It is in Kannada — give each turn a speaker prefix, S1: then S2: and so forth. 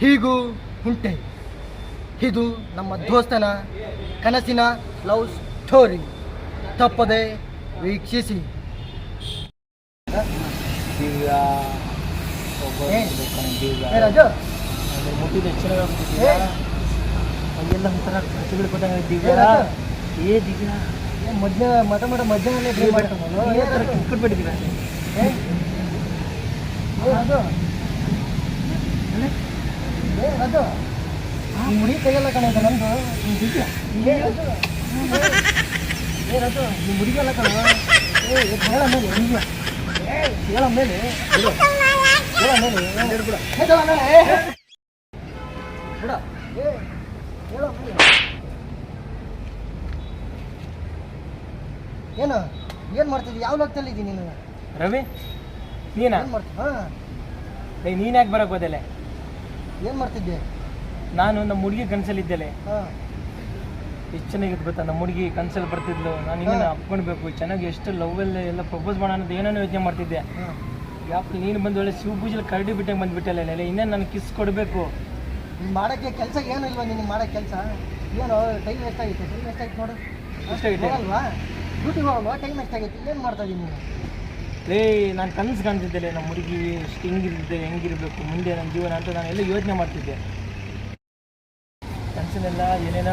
S1: ಹೀಗೂ ಉಂಟೆ. ಇದು ನಮ್ಮ ದೋಸ್ತನ ಕನಸಿನ ಲವ್ ಸ್ಟೋರಿ. ತಪ್ಪದೆ ವೀಕ್ಷಿಸಿ.
S2: ಮಧ್ಯಾಹ್ನ
S1: ಮಧ್ಯಾಹ್ನ
S2: ಎಲ್ಲ ಒಂಥರ ಖರ್ಚುಗಳು ಕೊಟ್ಟಂಗೆ
S1: ಏ.
S2: ದಿವ್ಯ.
S1: ರಾಜು.
S2: ಏ ದಿವ್ಯ.
S1: ಏ ಮಧ್ಯ ಮಠ ಮಠ ಮಧ್ಯಾಹ್ನಲ್ಲೇ ಡ್ರೀಮ್ ಮಾಡ್ತಾನಲ್ಲ ಏ ಈ ಮುಡಿ ಕೈಯಲ್ಲ ಕಣ ಇದು ನಮ್ದು ಏನದು ಈ ಮುಡಿಗೆಲ್ಲ ಕಣ. ಏ ಹೇಳ ಮೇಲೆ ದಿವ್ಯ ಏ ಹೇಳ ಮೇಲೆ. ಹೇಳ ಮೇಲೆ ಬಿಡು. ಬಿಡ. ಏ ಹೇಳ ಮೇಲೆ. ಏನು? ಏನು ಮಾಡ್ತಿದ್ದಿ? ಯಾವ ಲೋಕದಲ್ಲಿ ಇದ್ದೀನಿ ನೀನು?
S2: ರವಿ ನೀನಾ?
S1: ಏನು ಮಾಡ್ತೀನಿ ಹಾಂ.
S2: ನೀನು ಯಾಕೆ ಬರಕ್ ಹೋದೆಲೆ
S1: ಏನು ಮಾಡ್ತಿದ್ದೆ?
S2: ನಾನು ನಮ್ಮ ಹುಡುಗಿ ಕನ್ಸಲ್ಲಿದ್ದೆಲೆ ಎಷ್ಟು ಚೆನ್ನಾಗಿತ್ತು ಗೊತ್ತಾ? ನಮ್ಮ ಹುಡುಗಿ ಕನ್ಸಲ್ಲಿ ಬರ್ತಿದ್ಲು. ನಾನು ಇನ್ನೇನು ಅಪ್ಕೊಳ್ಬೇಕು ಚೆನ್ನಾಗಿ ಎಷ್ಟು ಲವ್ ಎಲ್ಲ ಪ್ರಪೋಸ್ ಮಾಡೋಣ ಅಂತ ಏನೇನೋ ಯೋಚನೆ ಮಾಡ್ತಿದ್ದೆ. ಯಾಕೆ ನೀನು ಬಂದು ಒಳ್ಳೆ ಶಿವ ಪೂಜೆಲಿ ಕರಡಿ ಬಿಟ್ಟಂಗೆ ಬಂದ್ಬಿಟ್ಟಲ್ಲ ಇನ್ನೇನು ನಾನು ಕಿಸ್ ಕೊಡಬೇಕು?
S1: ಮಾಡೋಕ್ಕೆ ಕೆಲಸ ಏನು ಇಲ್ವಾ ನಿನಗೆ ಮಾಡೋ ಕೆಲಸ? ಏನು ಟೈಮ್ ಎಷ್ಟಾಗಿತ್ತು ಟೈಮ್ ಎಷ್ಟಾಗಿತ್ತು ನೋಡು.
S2: ಎಷ್ಟಾಗಿತ್ತು
S1: ಅಲ್ವಾ ಡ್ಯೂಟಿಗೆ ಹೋಗಲ್ವಾ? ಟೈಮ್ ಎಷ್ಟಾಗಿತ್ತು ಏನು ಮಾಡ್ತಾ ಇದ್ದೀನಿ ನೀನು?
S2: ಲೇ, ನಾನು ಕನಸು ಕಾಣ್ತಿದ್ದೆಲೆ ನಮ್ಮ ಹುಡುಗಿ ಎಷ್ಟು ಹೆಂಗಿರುತ್ತೆ ಹೆಂಗಿರಬೇಕು, ಮುಂದೆ ನನ್ನ ಜೀವನ ಅಂತ ನಾನು ಎಲ್ಲ ಯೋಚನೆ ಮಾಡ್ತಿದ್ದೆ. ಕನಸನ್ನೆಲ್ಲ ಏನೇನೋ